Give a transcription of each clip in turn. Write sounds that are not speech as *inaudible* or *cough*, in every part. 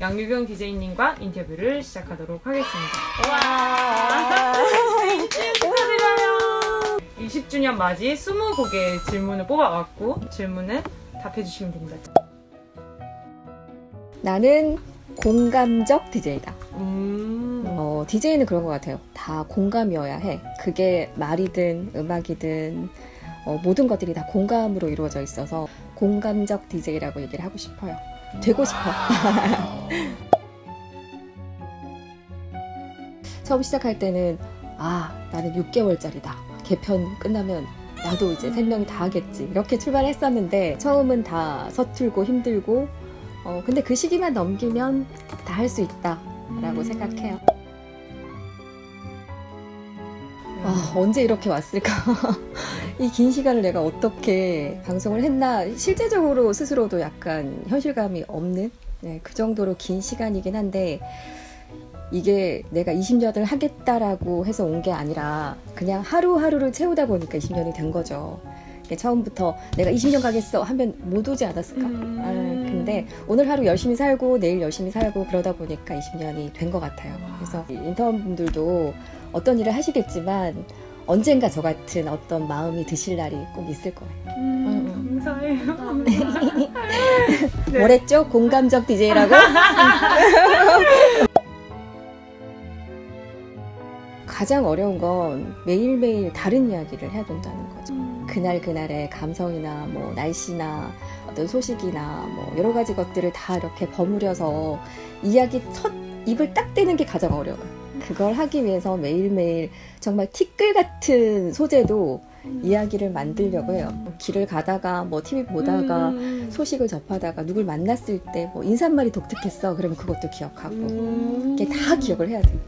양유경 DJ님과 인터뷰를 시작하도록 하겠습니다. 와. *laughs* 축하드려요. 20주년 맞이 20곡의 질문을 뽑아왔고 질문에 답해주시면 됩니다. 나는 공감적 DJ다. 음. 어, DJ는 그런 것 같아요. 다 공감이어야 해. 그게 말이든 음악이든 어, 모든 것들이 다 공감으로 이루어져 있어서 공감적 DJ라고 얘기를 하고 싶어요. 되고 싶어. *laughs* 처음 시작할 때는 아 나는 6개월짜리다. 개편 끝나면 나도 이제 생명이 다 하겠지. 이렇게 출발했었는데 처음은 다 서툴고 힘들고 어, 근데 그 시기만 넘기면 다 할 수 있다라고 생각해요. 아, 언제 이렇게 왔을까? *laughs* 이 긴 시간을 내가 어떻게 방송을 했나? 실제적으로 스스로도 약간 현실감이 없는 네, 그 정도로 긴 시간이긴 한데 이게 내가 20년을 하겠다라고 해서 온 게 아니라 그냥 하루하루를 채우다 보니까 20년이 된 거죠. 처음부터 내가 20년 가겠어 하면 못 오지 않았을까? 음. 아, 근데 오늘 하루 열심히 살고 내일 열심히 살고 그러다 보니까 20년이 된 것 같아요. 그래서 이 인턴분들도 어떤 일을 하시겠지만 언젠가 저 같은 어떤 마음이 드실 날이 꼭 있을 거예요. 음, 감사해요. *laughs* 네. 뭐랬죠? 공감적 DJ라고? *laughs* 가장 어려운 건 매일매일 다른 이야기를 해야 된다는 거죠. 그날 그날의 감성이나 뭐 날씨나 어떤 소식이나 뭐 여러 가지 것들을 다 이렇게 버무려서 이야기 첫 입을 딱 떼는 게 가장 어려워요. 그걸 하기 위해서 매일매일 정말 티끌 같은 소재도 이야기를 만들려고 해요. 길을 가다가 뭐 TV 보다가 음. 소식을 접하다가 누굴 만났을 때 뭐 인사말이 독특했어. 그러면 그것도 기억하고 음. 이게 다 기억을 해야 돼요.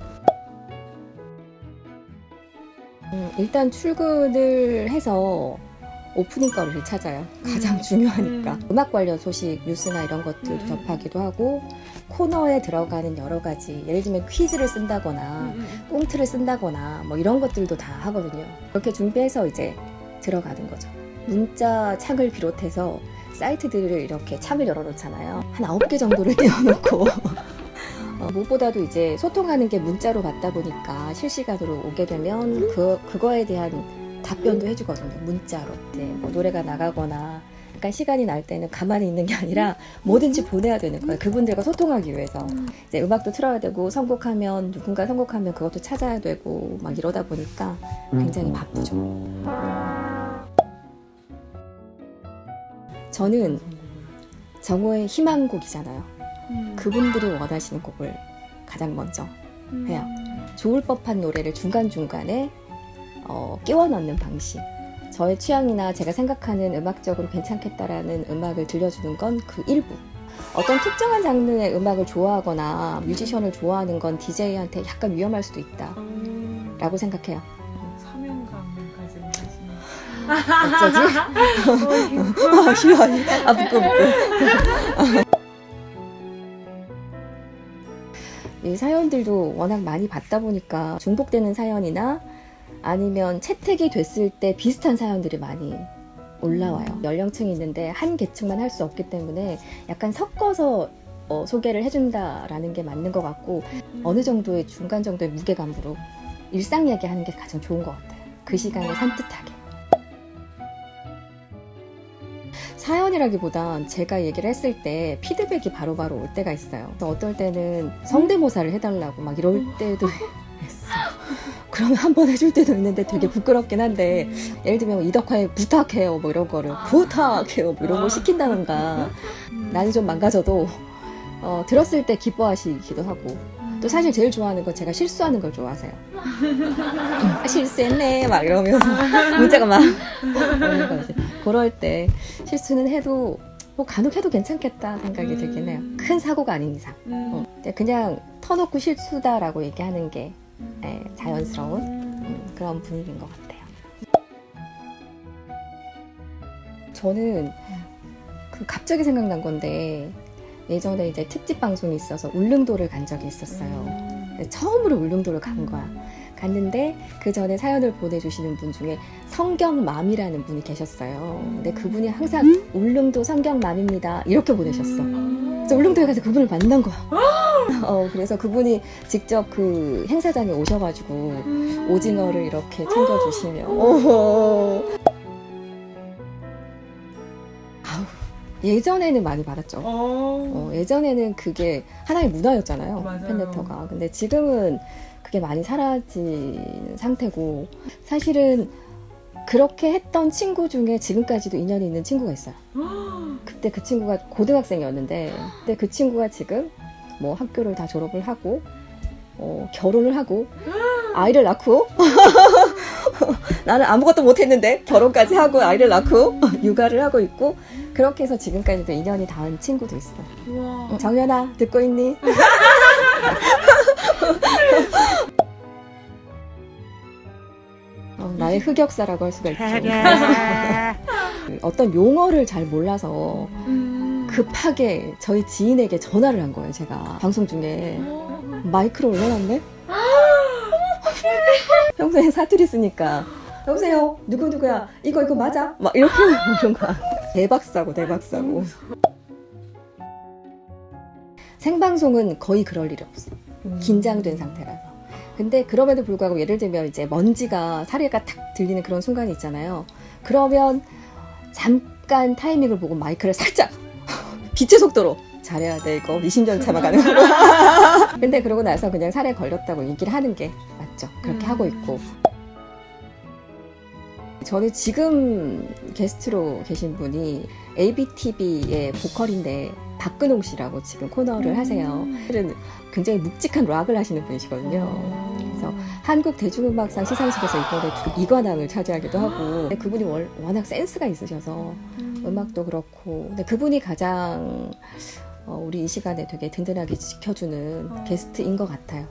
음, 일단 출근을 해서 오프닝 거리를 찾아요. 가장 음. 중요하니까. 음. 음. 악 관련 소식, 뉴스나 이런 것들도 음. 접하기도 하고 코너에 들어가는 여러 가지 예를 들면 퀴즈를 쓴다거나 음. 꽁트를 쓴다거나 뭐 이런 것들도 다 하거든요. 그렇게 준비해서 이제 들어가는 거죠. 문자 창을 비롯해서 사이트들을 이렇게 창을 열어놓잖아요. 한 아홉 개 정도를 *laughs* 띄워놓고 어, 무엇보다도 이제 소통하는 게 문자로 받다 보니까 실시간으로 오게 되면 그 그거에 대한 답변도 해주거든요. 문자로 이제 뭐 노래가 나가거나 약간 시간이 날 때는 가만히 있는 게 아니라 뭐든지 보내야 되는 거예요. 그분들과 소통하기 위해서. 이제 음악도 틀어야 되고 선곡하면 누군가 선곡하면 그것도 찾아야 되고 막 이러다 보니까 굉장히 바쁘죠. 저는 정호의 희망곡이잖아요. 그분들이 원하시는 곡을 가장 먼저 해요. 좋을 법한 노래를 중간중간에 어, 끼워 넣는 방식. 저의 취향이나 제가 생각하는 음악적으로 괜찮겠다라는 음악을 들려주는 건 그 일부. 어떤 특정한 장르의 음악을 좋아하거나 뮤지션을 좋아하는 건 DJ한테 약간 위험할 수도 있다. 음. 라고 생각해요. 사명감까지 어쩌지? 가시는. 아, 싫어. 아, 부끄, 부끄. 이 사연들도 워낙 많이 받다 보니까 중복되는 사연이나 아니면 채택이 됐을 때 비슷한 사연들이 많이 올라와요. 연령층이 있는데 한 계층만 할 수 없기 때문에 약간 섞어서 어, 소개를 해준다라는 게 맞는 것 같고 어느 정도의 중간 정도의 무게감으로 일상 이야기 하는 게 가장 좋은 것 같아요. 그 시간을 산뜻하게. 사연이라기보단 제가 얘기를 했을 때 피드백이 바로바로 올 때가 있어요. 어떨 때는 성대모사를 해달라고 막 이럴 때도 *laughs* 있어요. 그러면 한 번 해줄 때도 있는데 되게 부끄럽긴 한데 예를 들면 이덕화에 부탁해요 뭐 이런 거를 부탁해요 뭐 이런 거 시킨다던가 난이 좀 망가져도 어, 들었을 때 기뻐하시기도 하고 또 사실 제일 좋아하는 건 제가 실수하는 걸 좋아하세요. 아, 실수했네 막 이러면서 문자가 막 오는 거지. 그럴 때 실수는 해도 뭐 간혹 해도 괜찮겠다 생각이 들긴 해요. 큰 사고가 아닌 이상. 어, 근데 그냥 터놓고 실수다라고 얘기하는 게 예, 자연스러운 음, 그런 분위기인 것 같아요. 저는 그 갑자기 생각난 건데 예전에 이제 특집 방송이 있어서 울릉도를 간 적이 있었어요. 근데 처음으로 울릉도를 간 거야. 갔는데 그 전에 사연을 보내주시는 분 중에 성경맘이라는 분이 계셨어요. 근데 그분이 항상 울릉도 성경맘입니다 이렇게 보내셨어. 그래서 울릉도에 가서 그분을 만난 거야. *laughs* 어, 그래서 그분이 직접 그 행사장에 오셔가지고 오징어를 이렇게 챙겨주시며. 오. 아우, 예전에는 많이 받았죠. 어. 어, 예전에는 그게 하나의 문화였잖아요. 맞아요. 팬레터가. 근데 지금은 그게 많이 사라진 상태고 사실은 그렇게 했던 친구 중에 지금까지도 인연이 있는 친구가 있어요. *gasps* 그때 그 친구가 고등학생이었는데 그때 그 친구가 지금 뭐 학교를 다 졸업을 하고 어, 결혼을 하고 아이를 낳고 *laughs* 나는 아무것도 못했는데 결혼까지 하고 아이를 낳고 *laughs* 육아를 하고 있고 그렇게 해서 지금까지도 인연이 닿은 친구도 있어. 우와. 정연아 듣고 있니? *laughs* 어, 나의 흑역사라고 할 수가 있죠. 그 어떤 용어를 잘 몰라서 음. 급하게 저희 지인에게 전화를 한 거예요. 제가. 방송 중에. 어. 마이크로 올려놨네. 평소에 사투리 쓰니까. 여보세요? 누구 누구야? 이거 이거 맞아? 막 이렇게 오는 거야 대박 사고 대박 사고. 생방송은 거의 그럴 일이 없어 긴장된 상태라서. 근데 그럼에도 불구하고 예를 들면 이제 먼지가 사례가 탁 들리는 그런 순간이 있잖아요. 그러면 잠깐 타이밍을 보고 마이크를 살짝 빛의 속도로. 잘해야 돼 이거 미심전 참아가는 *laughs* 거. 근데 그러고 나서 그냥 살에 걸렸다고 얘기를 하는 게 맞죠. 그렇게 음. 하고 있고. 저는 지금 게스트로 계신 분이 ABTV의 보컬인데 박근홍 씨라고 지금 코너를 하세요. 사실은 굉장히 묵직한 락을 하시는 분이시거든요. 그래서 한국 대중음악상 시상식에서 이번에 두- 이관왕을 차지하기도 하고. 근데 그분이 월- 워낙 센스가 있으셔서 음 악도 그렇고 근데 그분이 가장 어, 우리 이 시간에 되게 든든하게 지켜주는 어. 게스트인 것 같아요.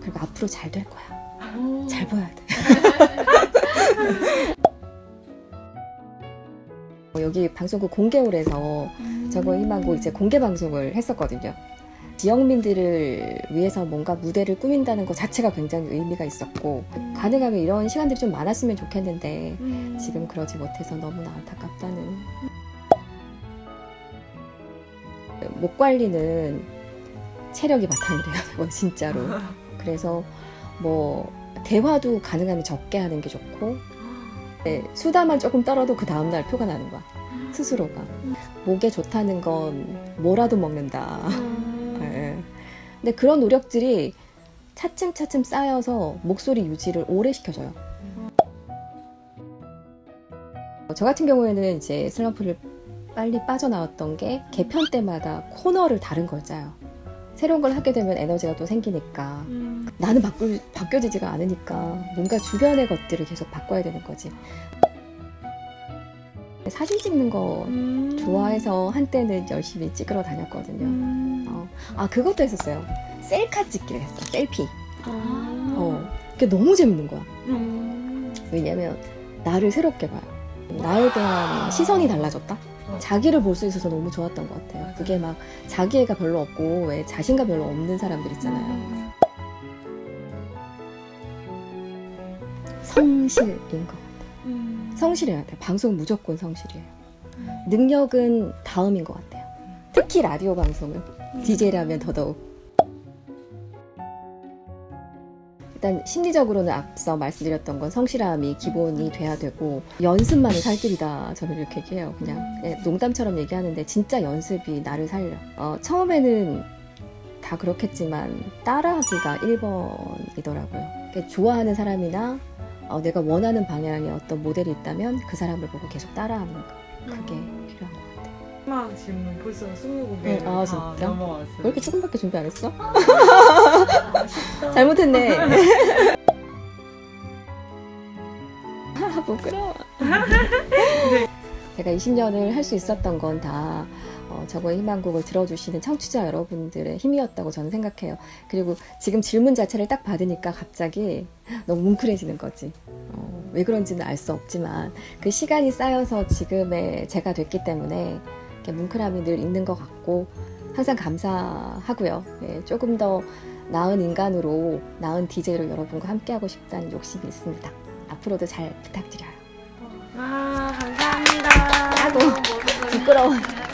그리고 앞으로 잘 될 거야. 어. 잘 보여야 돼. *laughs* 어, 여기 방송국 공개홀에서 저거 희망고 이제 공개 방송을 했었거든요. 지역민들을 위해서 뭔가 무대를 꾸민다는 것 자체가 굉장히 의미가 있었고 가능하면 이런 시간들이 좀 많았으면 좋겠는데 음. 지금 그러지 못해서 너무나 안타깝다는 목 관리는 체력이 바탕이 돼야 되고 진짜로. 그래서 뭐 대화도 가능하면 적게 하는 게 좋고 네, 수다만 조금 떨어도 그 다음날 표가 나는 거야 스스로가. 목에 좋다는 건 뭐라도 먹는다. 음. 예. *laughs* 근데 그런 노력들이 차츰차츰 쌓여서 목소리 유지를 오래 시켜줘요. 저 같은 경우에는 이제 슬럼프를 빨리 빠져나왔던 게 개편 때마다 코너를 다른 걸 짜요 새로운 걸 하게 되면 에너지가 또 생기니까 음. 나는 바꾸, 바뀌어지지가 않으니까 뭔가 주변의 것들을 계속 바꿔야 되는 거지. 사진 찍는 거 음. 좋아해서 한때는 열심히 찍으러 다녔거든요. 음. 어. 아 그것도 했었어요. 셀카 찍기를 했어. 셀피. 아. 어. 그게 너무 재밌는 거야. 음. 왜냐면 나를 새롭게 봐요. 나에 대한 시선이 달라졌다. 자기를 볼 수 있어서 너무 좋았던 것 같아요. 그게 막 자기애가 별로 없고 왜 자신감 별로 없는 사람들 있잖아요. 음. 성실인 것 같아요. 음. 성실해야 돼. 방송 무조건 성실이에요. 능력은 다음인 것 같아요. 특히 라디오 방송은 DJ라면 더더욱. 일단 심리적으로는 앞서 말씀드렸던 건 성실함이 기본이 돼야 되고 연습만이 살 길이다. 저는 이렇게 얘기해요. 그냥 예, 농담처럼 얘기하는데 진짜 연습이 나를 살려. 어, 처음에는 다 그렇겠지만 따라하기가 1번이더라고요. 좋아하는 사람이나 어, 내가 원하는 방향의 어떤 모델이 있다면 그 사람을 보고 계속 따라하는 거. 그게 필요한 것 같아요 마지막 질문 벌써 20곡에 응, 아, 다 진짜? 넘어왔어요. 왜 이렇게 조금밖에 준비 안 했어? 아쉽다. 잘못했네 *laughs* 아, 부끄러워 제가 20년을 할 수 있었던 건다 어, 저거의 희망곡을 들어주시는 청취자 여러분들의 힘이었다고 저는 생각해요. 그리고 지금 질문 자체를 딱 받으니까 갑자기 너무 뭉클해지는 거지. 어, 왜 그런지는 알 수 없지만 그 시간이 쌓여서 지금의 제가 됐기 때문에 이렇게 뭉클함이 늘 있는 것 같고 항상 감사하고요. 예, 조금 더 나은 인간으로 나은 DJ로 여러분과 함께하고 싶다는 욕심이 있습니다. 앞으로도 잘 부탁드려요. 와 감사합니다. 아이고, 부끄러워.